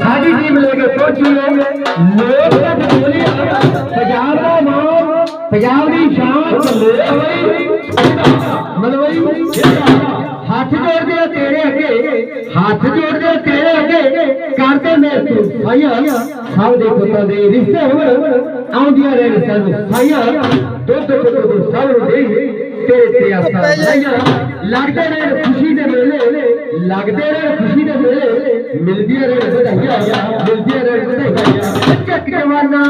ਸਾਡੀ ਟੀਮ ਲੈ ਕੇ ਪਹੁੰਚੀ ਹੈ ਲੋਕ ਤੱਕ ਬੋਲੀ ਪੰਜਾਬ ਦਾ ਨਾਮ, ਪੰਜਾਬ ਦੀ ਸ਼ਾਨ ਮਲਵਈ। ਹੱਥ ਜੋੜਦੇ ਆ ਤੇਰੇ ਅੱਗੇ। ਹੱਥ ਜੋੜਦੇ ਆ ਤੇਰੇ ਅੱਗੇ। ਕਰਦੇ ਨੇ ਭਾਈਆ ਸਭ ਦੇ ਪੁੱਤਾਂ ਦੇ ਰਿਸ਼ਤੇ ਹੋਣ। ਆਉਂਦੀਆਂ ਰਹਿਣ ਸਾਨੂੰ ਭਾਈਆ ਦੁੱਧ ਪੁੱਤ ਸਭ ਨੂੰ ਦੇ ਤੇਰੇ ਤੇ ਆਸਾ ਭਾਈਆ ਲੱਗਦੇ ਰਹਿਣ ਖੁਸ਼ੀ ਦੇ ਮੇਲੇ। ਲੱਗਦੇ ਰਹਿਣ ਖੁਸ਼ੀ ਦੇ ਮੇਲੇ ਮਿਲਦੀਆਂ ਰਹਿਣ ਵਧਾਈਆਂ ਮਿਲਦੀਆਂ ਰਹਿਣ ਵਧਾਈਆਂ ਚੱਕ ਜਵਾਨਾ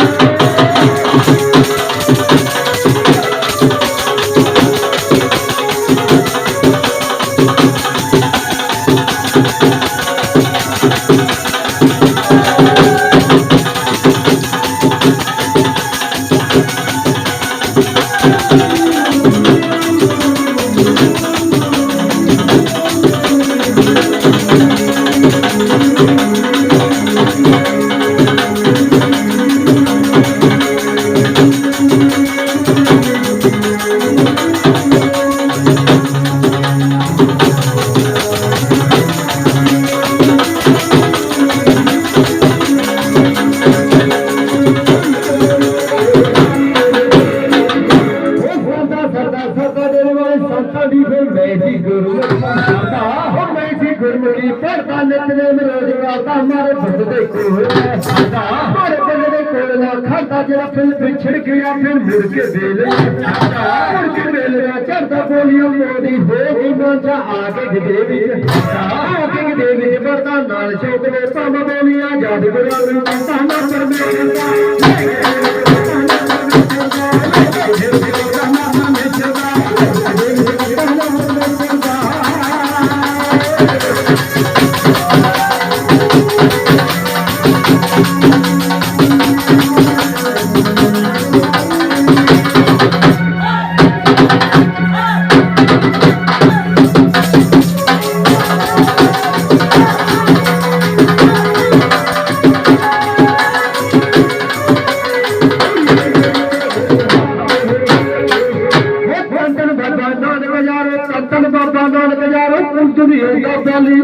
ਗੁਰਮੁਖੀ ਪੜਦਾ ਨਿਤਨੇ ਮਰੋਜ ਵਾਦਾ ਮਾਰੇ ਬੰਦ ਦੇ ਕੋਲ ਸਰਦਾ ਮਾਰੇ ਬੰਦ ਦੇ ਕੋਲ ਨਾ ਖਾਦਾ ਜਿਹੜਾ ਫਿਰ ਵਿਛੜ ਗਿਆ, ਫਿਰ ਮੁੜ ਕੇ ਵੇਲ ਮੁੜ ਕੇ ਵੇਲ ਨਾ ਚੜਦਾ ਬੋਲੀਓ ਮੋਦੀ ਹੋ ਗਈ ਮਾਂਜਾ ਆ ਕੇ ਗਦੇ ਵਿੱਚ। ਆ ਕੇ ਗਦੇ ਵਿੱਚ ਵਰਦਾ ਨਾਲ ਸ਼ੌਕ ਨੇ ਪੰਮ ਬੋਲੀਆਂ ਜਦ ਗੁਰੂ ਨੂੰ ਤਾਂ ਨਾ ਤੰਤਨ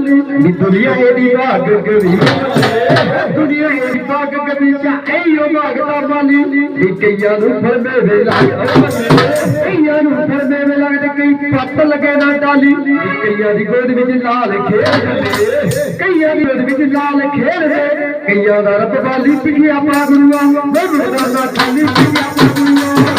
ਨੀ ਦੁਨੀਆ ਇਹਦੀ ਭਾਗ ਕਵੀ ਦੁਨੀਆ ਇਹਦੀ ਭਾਗ ਕਵੀ ਚਾ ਐਯੋ ਭਾਗ ਬਾਲੀ ਨੀ ਕਈਆਂ ਨੂੰ ਫਰਮੇ ਵੇ ਲੱਗ ਕਈਆਂ ਨੂੰ ਫਰਮੇ ਵੇ ਲੱਗਦੇ, ਕਈ ਪੱਤ ਲਗੇ ਨਾ ਡਾਲੀ ਕਈਆਂ ਦੀ ਗੋਦ ਵਿੱਚ ਲਾਲ ਖੇਡਦੇ ਕਈਆਂ ਦੀ ਗੋਦ ਵਿੱਚ ਲਾਲ ਖੇਡਦੇ ਕਈਆਂ ਦਾ ਰੱਬ ਬਾਲੀ ਪਿੱਛੇ ਆਪਾ ਗੁਰੂਆਂ ਮੈਂ ਦਾ ਖਾਲੀ ਪਿੱਛੇ ਆਪਾ ਗੁਰੂਆਂ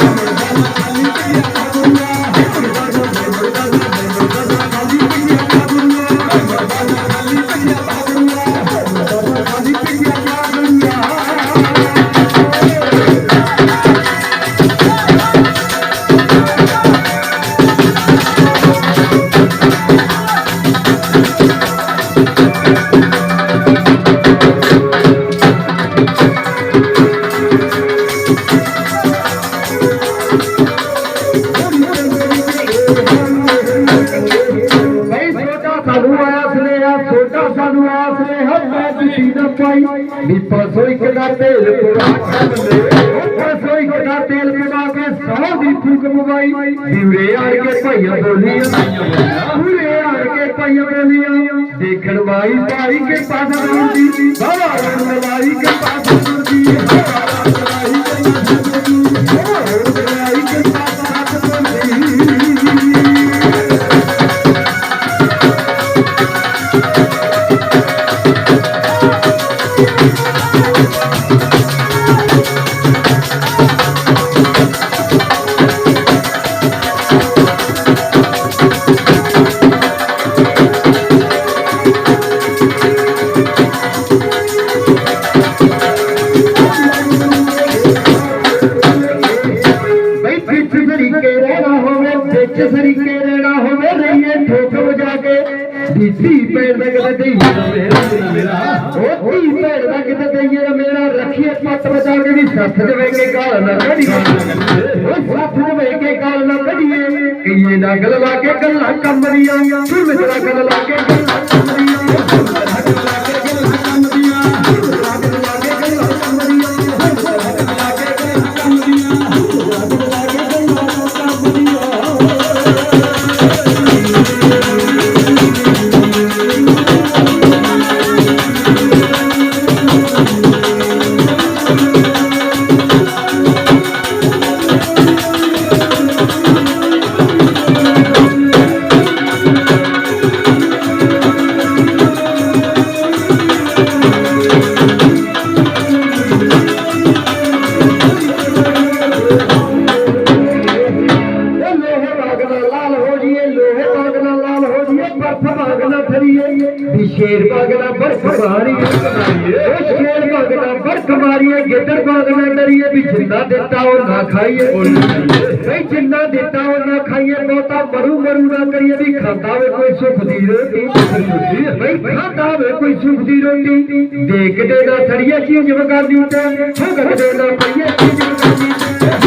ਬਈ ਛੋਟਾ ਸਾਨੂੰ ਆਇਆ ਸੁਨੇਹਾ ਛੋਟਾ ਸਾਨੂੰ ਆਇਆ ਸੁਨੇਹਾ, ਮੈਂ ਤੁਸੀਂ ਨਾ ਪਾਈ ਨੀ ਪਰਸੋਂ ਇੱਕ ਦਾ ਤੇਲ ਪੁਆ ਪਰਸੋਂ ਇੱਕ ਦਾ ਤੇਲ ਪਵਾ ਕੇ ਸੌ ਦੀ ਫੂਕ ਮਵਾਈ ਦਿਵਰੇ ਆੜ ਕੇ ਭਾਈਆਂ ਬੋਲੀਆਂ ਪੂਰੇ ਆੜ ਕੇ ਭਾਈਆਂ ਬੋਲੀਆਂ। ਦੇਖਣ ਵਾਈ ਭਾਈ ਕੇ ਪਾਸ ਰੋਂਦੀ ਬਾਬਾ ਰੋਣ ਵਾਈ ਕੇ ਪਾਸ ਰੋਂਦੀ ਸਰੀਕੇ ਰਹਿਣਾ ਹੋਵੇ, ਵਿੱਚ ਸਰੀਕੇ ਰਹਿਣਾ ਹੋਵੇ, ਰਹੀਏ ਠੋਕ ਵਜਾ ਕੇ। ਦਿੱਤੀ ਪੈਰ ਦਾ ਕਿਤੇ ਦਈਏ ਮੇਰਾ। ਉਹ ਧੀ ਪੈਰ ਦਾ ਕਿਤੇ ਦਈਏ ਮੇਰਾ। ਰੱਖੀਏ ਪੱਤ ਬਚਾ ਕੇ ਵੀ ਸੱਥ ਦੇ ਵੇ ਕੇ ਗਾਲ ਨਾ ਕੱਢੀਏ। ਉਹ ਸੱਥ ਦੇ ਵੇ ਕੇ ਗਾਲ ਨਾ ਕੱਢੀਏ। ਕਈਏ ਨਾ ਗਲ ਲਾ ਕੇ ਗੱਲਾਂ ਕੰਮਦੀਆਂ ਫਿਰ ਵਿਚਲਾ ਗਲ ਲਾ ਕੇ ਗੱਲਾਂ ਕੰਮਦੀਆਂ ਗਲ ਬਾਗ ਨਾ ਡਰੀਏ ਵੀ ਜਿੰਦਾ ਦਿੱਤਾ ਉਹ ਨਾ ਖਾਈਏ। ਬਈ ਜਿੰਦਾ ਦਿੱਤਾ ਉਹ ਨਾ ਖਾਈਏ ਬਹੁਤਾ ਮਰੂ ਮਰੂ ਨਾ ਕਰੀਏ ਵੀ ਖਾਂਦਾ ਵੇ ਕੋਈ ਸੁੱਖ ਦੀ ਰੋਟੀ। ਬਈ ਖਾਂਦਾ ਵੇ ਕੋਈ ਸੁੱਖ ਦੀ ਰੋਟੀ। ਦੇ ਨਾ ਸੜੀਏ ਚੀਜ਼ ਵਗਾਦੀ ਤੇ ਭੁਗਤ ਦੇ ਨਾ ਪਈਏ ਚੀਜ਼ ਵਗਾਦੀ